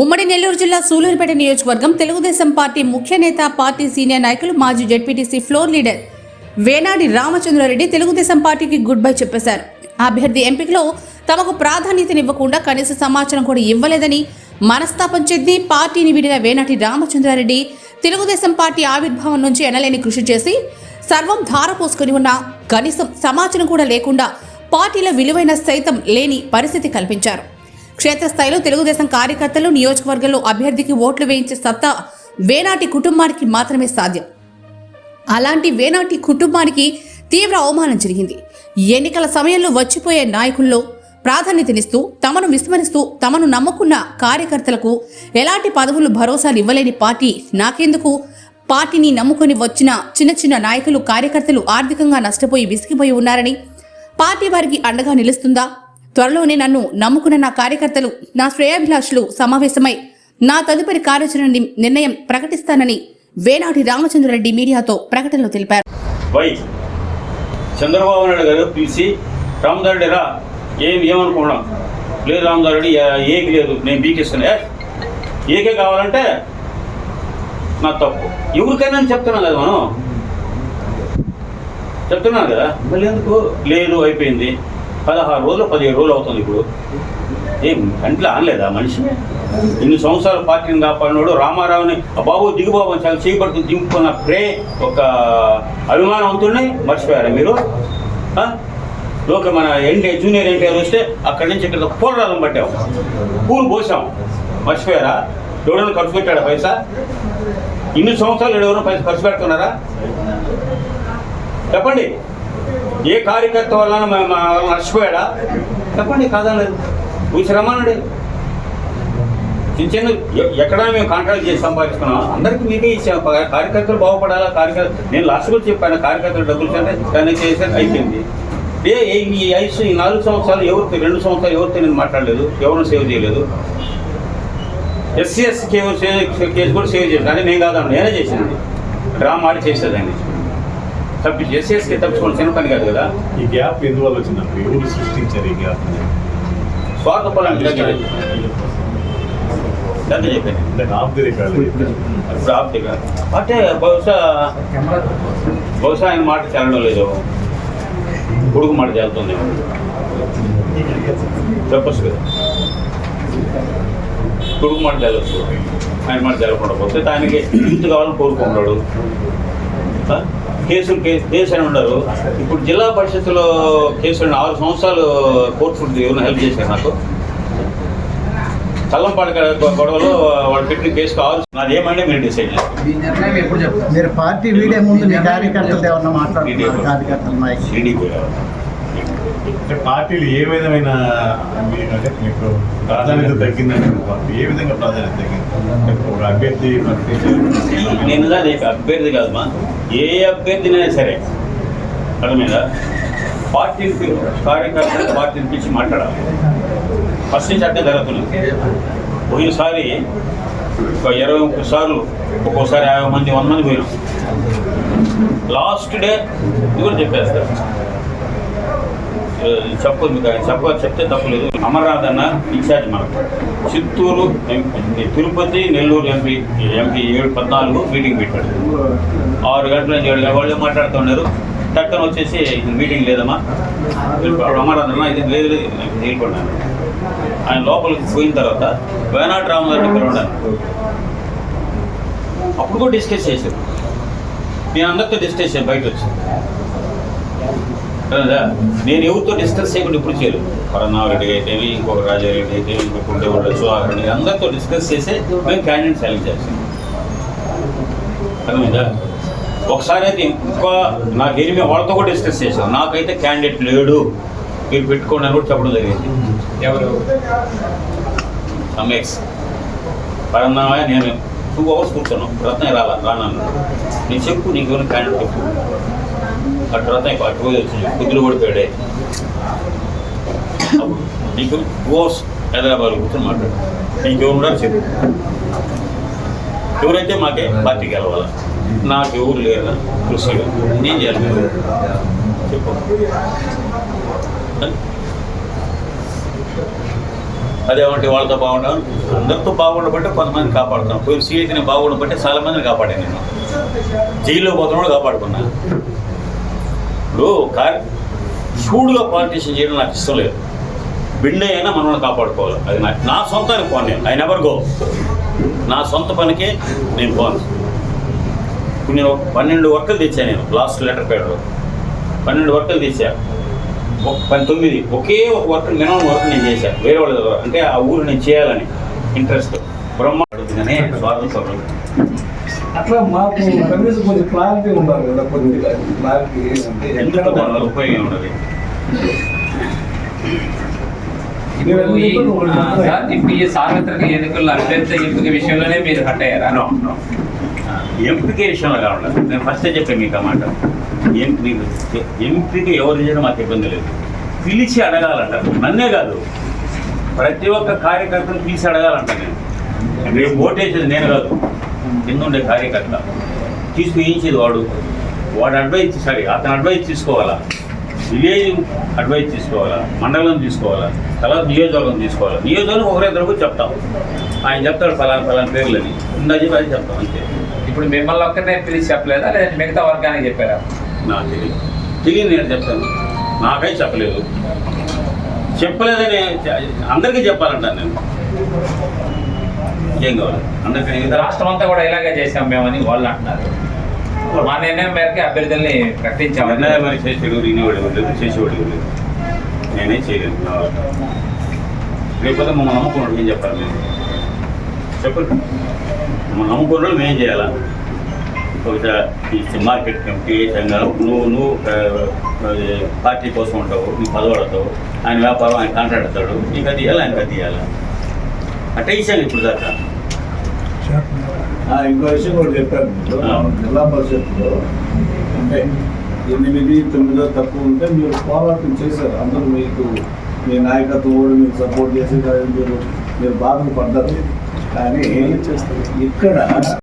ఉమ్మడి నెల్లూరు జిల్లా సూలూరుపేట నియోజకవర్గం తెలుగుదేశం పార్టీ ముఖ్య నేత పార్టీ సీనియర్ నాయకులు మాజీ ZPTC floor leader Venadi Ramachandra Reddy Telugu Desam పార్టీకి గుడ్ బై చెప్పేశారు. అభ్యర్థి ఎంపికలో తమకు ప్రాధాన్యతనివ్వకుండా కనీస సమాచారం కూడా ఇవ్వలేదని మనస్తాపం చెంది పార్టీని వీడిన వేనాటి రామచంద్రారెడ్డి తెలుగుదేశం పార్టీ ఆవిర్భావం నుంచి ఎనలేని కృషి చేసి సర్వం ధారపోసుకొని ఉన్న కనీసం సమాచారం కూడా లేకుండా పార్టీలో విలువైన సైతం లేని పరిస్థితి కల్పించారు. క్షేత్రస్థాయిలో తెలుగుదేశం కార్యకర్తలు నియోజకవర్గంలో అభ్యర్థికి ఓట్లు వేయించే సత్తా వేనాటి కుటుంబానికి మాత్రమే సాధ్యం. అలాంటి వేనాటి కుటుంబానికి తీవ్ర అవమానం జరిగింది. ఎన్నికల సమయంలో వచ్చిపోయే నాయకుల్లో ప్రాధాన్యతనిస్తూ తమను విస్మరిస్తూ తమను నమ్ముకున్న కార్యకర్తలకు ఎలాంటి పదవులు భరోసాలు ఇవ్వలేని పార్టీ నాకెందుకు? పార్టీని నమ్ముకొని వచ్చిన చిన్న చిన్న నాయకులు కార్యకర్తలు ఆర్థికంగా నష్టపోయి విసిగిపోయి ఉన్నారని పార్టీ వారికి అండగా నిలుస్తుందా? త్వరలోనే నన్ను నమ్ముకున్న నా కార్యకర్తలు నా శ్రేయాభిలాషులు సమావేశమై నా తదుపరి కార్యాచరణ నిర్ణయం ప్రకటిస్తానని వేనాటి రామచంద్రరెడ్డి మీడియాతో ప్రకటనలో తెలిపారు. వై చంద్రబాబు నాయుడు గారు పిలిచి రామదారెడ్డి రా ఏం ఏమనుకున్నాం లేదు రామదారెడ్డి ఏకి లేదు నేను బీకిస్తాను. ఏ? ఏకే కావాలంటే నా తప్పు. ఎవరికైనా అని చెప్తున్నాను కదా మనం. చెప్తున్నాను కదా. మళ్ళీ ఎందుకు? లేదు అయిపోయింది. పదహారు రోజులు పదిహేడు రోజులు అవుతుంది ఇప్పుడు. ఏం కంట్లో అనలేదా మనిషి? ఇన్ని సంవత్సరాల పార్టీని కాపాడినాడు రామారావుని బాబు దిగుబాబు అని చాలా చేయబడుతుంది దింపుకున్న ప్రే ఒక అభిమానవంతుడిని మర్చిపోయారా మీరు? లోక మన ఎన్టీఆర్ జూనియర్ ఎన్టీఆర్ వస్తే అక్కడి నుంచి ఇక్కడ పోరాటం పట్టాం. పూలు పోసాం. మర్చిపోయారా? ఎవడైనా ఖర్చు పెట్టాడా పైసా? ఇన్ని సంవత్సరాలు ఎవరైనా పైసా ఖర్చు పెడుతున్నారా? చెప్పండి. ఏ కార్యకర్త వలన మా- నష్టపోయాడా చెప్పండి కాదనలేదు ఊసి చిన్న చిన్న ఎక్కడ మేము కాంట్రాక్ట్ చేసి సంపాదించుకున్నాం అందరికీ మీకే ఇచ్చాము కార్యకర్తలు బాగుపడాలా? కార్యకర్త నేను లాస్ట్ కూడా చెప్పాను కార్యకర్తలు డబ్బులు అంటే దాన్ని చేశాను అయిపోయింది. ఏ ఈ ఐదు ఈ నాలుగు సంవత్సరాలు ఎవరితో రెండు సంవత్సరాలు ఎవరితో నేను మాట్లాడలేదు? ఎవరు సేవ్ చేయలేదు? ఎస్సీ ఎస్సీ కేసు కూడా సేవ్ చేశాను కానీ నేను కాదు నేనే చేసింది డ్రామా ఆడి చేసేదండి తప్పించి ఎస్సీ ఎస్సీ తప్పించుకోవడం చిన్న పని కాదు కదా? ఈ గ్యాప్ ఎందువల్ల వచ్చిందండి ఎవరు సృష్టించారు ఈ గ్యాప్ స్వార్థ రికార్డ్ ఇప్పుడు అంటే బహుశా బహుశా ఆయన మాట చెల్లడం లేదు. కొడుకు మాట చెల్లుతుంది చెప్పచ్చు కదా. కొడుకు మాట చెల్లొచ్చు ఆయన మాట చెల్లకుండా పోతే ఆయనకి యూత్ కావాలని కోరుకుంటాడు? కేసులు కేసు కేసు అని ఉండరు. ఇప్పుడు జిల్లా పరిషత్తులో కేసులు ఆరు సంవత్సరాలు కోర్టు ఫుడ్ ఏమైనా హెల్ప్ చేశారు నాకు కల్లంపాడు గొడవలో వాళ్ళు పెట్టిన కేసుకు ఆరు నాది ఏమంటే మీరు డిసైడ్ మీరు పార్టీ వీడే ముందు మీ కార్యకర్తలు ఏమన్నా మాట్లాడుతున్నారు? కార్యకర్తల అంటే పార్టీలు ఏ విధమైన మీ- అంటే మీకు ప్రాధాన్యత తగ్గిందని అనుకోండి. ఏ విధంగా ప్రాధాన్యత తగ్గింది? ఒక అభ్యర్థి. నేను అభ్యర్థి కాదమ్మా ఏ అభ్యర్థినైనా సరే మీద పార్టీని పిలు- కార్యకర్తలు పార్టీని పిలిచి మాట్లాడాలి. ఫస్ట్ నుంచి అట్టే జరుగుతుంది పోయినసారి ఒక ఇరవై ముప్పై సార్లు ఒక్కోసారి యాభై మంది వంద మంది పోయినాం. లాస్ట్ డే ఇది కూడా చెప్పేస్తారు. చెప్పు మీకు ఆయన చెప్ప చెప్తే తప్పలేదు. అమర్నాథ్ అన్న ఇన్ఛార్జ్ మనకు. Chittoor MP Tirupati Nellore MP MP ఏడు పద్నాలుగు మీటింగ్ పెట్టాడు. ఆరు గంటల నుంచి ఏడు గంటల వాళ్ళు మాట్లాడుతున్నారు టక్కన వచ్చేసి మీటింగ్ లేదమ్మా. అమర్నాథ్ అన్న ఇది లేదు లేదు వెళ్ళిపోయినాను ఆయన లోపలికి పోయిన తర్వాత వేనాటి రామదారెడ్డి పిలవడాను అప్పుడు కూడా డిస్కస్ చేశారు. నేను అందరితో డిస్కస్ చేశాను బయట వచ్చి. నేను ఎవరితో డిస్కస్ చేయకుండా ఇప్పుడు చేయలేదు. పరనారెడ్డి అయితేమి ఇంకొక రాజారెడ్డి అయితే ఇంకొక దేవుడు సుధాకర్ రెడ్డి అందరితో డిస్కస్ చేసి మేము క్యాండిడేట్ సెలెక్ట్ చేస్తాం. అర్థమైందా? ఒకసారి అయితే ఇంకా నాకు ఏమి వాళ్ళతో కూడా డిస్కస్ చేశాను నాకైతే క్యాండిడేట్ లేడు. మీరు పెట్టుకోండి అని కూడా చెప్పడం జరిగింది. ఎవరు? సమ్మెక్స్ పరన్నామయ్య నేను టూ అవర్స్ కూర్చోను రత్న రాలా రానన్నాడు నేను చెప్పు నీకు క్యాండిడేట్ చెప్పు. అటు రత్న అటు పోయి వచ్చింది. కుదురు పడిపోయాడే. అప్పుడు నీకు టూ హైదరాబాద్ కూర్చొని మాట్లాడు. నీకు ఎవరు చెప్పు. ఎవరైతే మాకే పార్టీ వెళ్ళాలి నాకు ఎవరు లేరు? కృషిగా. నేను చేయాలి చెప్పు. అదేమంటే వాళ్ళతో బాగుండవు? అందరితో బాగుండబట్టే కొంతమంది కాపాడుతాం పోయి సీఎస్ని బాగుండబట్టే చాలా మందిని కాపాడాను నేను. జైల్లో పోతున్నాడు కాపాడుకున్నాను ఇప్పుడు కార్ షూడ్గా పాలిటీషన్ చేయడం నాకు ఇష్టం లేదు. బిండ్ అయినా మనల్ని కాపాడుకోవాలి. అది నా నా సొంతానికి పోను నేను. ఐ నెవర్ గో నా సొంత పనికే నేను పోను. ఇప్పుడు నేను ఒక పన్నెండు వర్కలు తెచ్చాను నేను. లాస్ట్ లెటర్ పేడలో పన్నెండు వర్కలు తెచ్చాను ఒక పంతొమ్మిది ఒకే ఒక వర్క్ మినిమం వర్క్ నేను చేశాను వేరే వాళ్ళ అంటే ఆ ఊరు నేను చేయాలని ఇంట్రెస్ట్ బ్రహ్మ స్వాతంత్రం అట్లా మాకు కనీసం కొంచెం క్లారిటీ ఉండాలి కదా కొద్దిగా. క్లారిటీ అంటే ఎందుకు దానివల్ల ఉపయోగం ఉండదు? ఇప్పుడు ఈ ఆ, సార్, ఇప్పుడు ఈ సార్వత్రిక ఎన్నికల్లో అభ్యర్థి ఎంపిక విషయంలోనే మీరు హట్ అయ్యారా? No no. ఎంపిక విషయంలో కావాలి నేను ఫస్టే చెప్పాను మీకు ఆ మాట. మీకు ఎంపిక ఎవరు చేయడం మాకు ఇబ్బంది లేదు. పిలిచి అడగాలంట. నన్నే కాదు. ప్రతి ఒక్క కార్యకర్తను పిలిచి అడగాలంట నేను. రేపు ఓటేసేది నేను కాదు. కింద ఉండే కార్యకర్త. తీసుకుయించేది వాడు. వాడు అడ్వైస్ సారీ అతను అడ్వైస్ తీసుకోవాలా? విలేజ్ అడ్వైస్ తీసుకోవాలా? మండలం తీసుకోవాలా? తర్వాత నియోజకవర్గం తీసుకోవాలా? నియోజకవర్గం ఒకరిద్దరికి చెప్తాం. ఆయన చెప్తాడు ఫలానా ఫలానా పేర్లని. ఇందా చెప్పి అది చెప్తాం అంతే. ఇప్పుడు మిమ్మల్ని ఒక్కనే పిలిచి చెప్పలేదా? లేదంటే మిగతా వర్గానికి చెప్పారా? నాకు తెలియదు తెలియదు నేను చెప్తాను. నాకై చెప్పలేదు. చెప్పలేదని అందరికీ చెప్పాలంటాను నేను. ఏం కావాలి? మిగతా రాష్ట్రం అంతా కూడా ఇలాగే చేసాం మేమని వాళ్ళు అంటున్నారు. మా నిర్ణయం మేరకు అభ్యర్థుల్ని ప్రకటించాము నిర్ణయం మరి చేసేవాడు వినేవాడు లేదు చేసేవాడు లేదు నేనే చేయలేను నా. లేకపోతే మమ్మల్ని నమ్ముకున్నాడు ఏం చెప్పాలి మేము చెప్పండి. మమ్మల్ని నమ్ముకున్నాడు మేము చేయాలా? ఒక ఈ మార్కెట్ కమిటీ సంఘాలు నువ్వు నువ్వు పార్టీ కోసం ఉంటావు నీ పదవాడతావు ఆయన వ్యాపారం ఆయన కాంట్రాక్ట్ అవుతాడు నీకు అది ఇవ్వాలి ఆయనకు అది ఇవ్వాలి అట్టే ఇచ్చాను ఇప్పుడు దాకా ఇంకో విషయం కూడా చెప్పారు. జిల్లా పరిషత్లో అంటే ఎనిమిది తొమ్మిదో తక్కువ ఉంటే మీరు పోరాటం చేశారు. అందరూ మీకు మీ నాయకత్వం కూడా మీకు సపోర్ట్ చేసి మీరు మీరు బాధలు పడ్డారు కానీ ఇక్కడ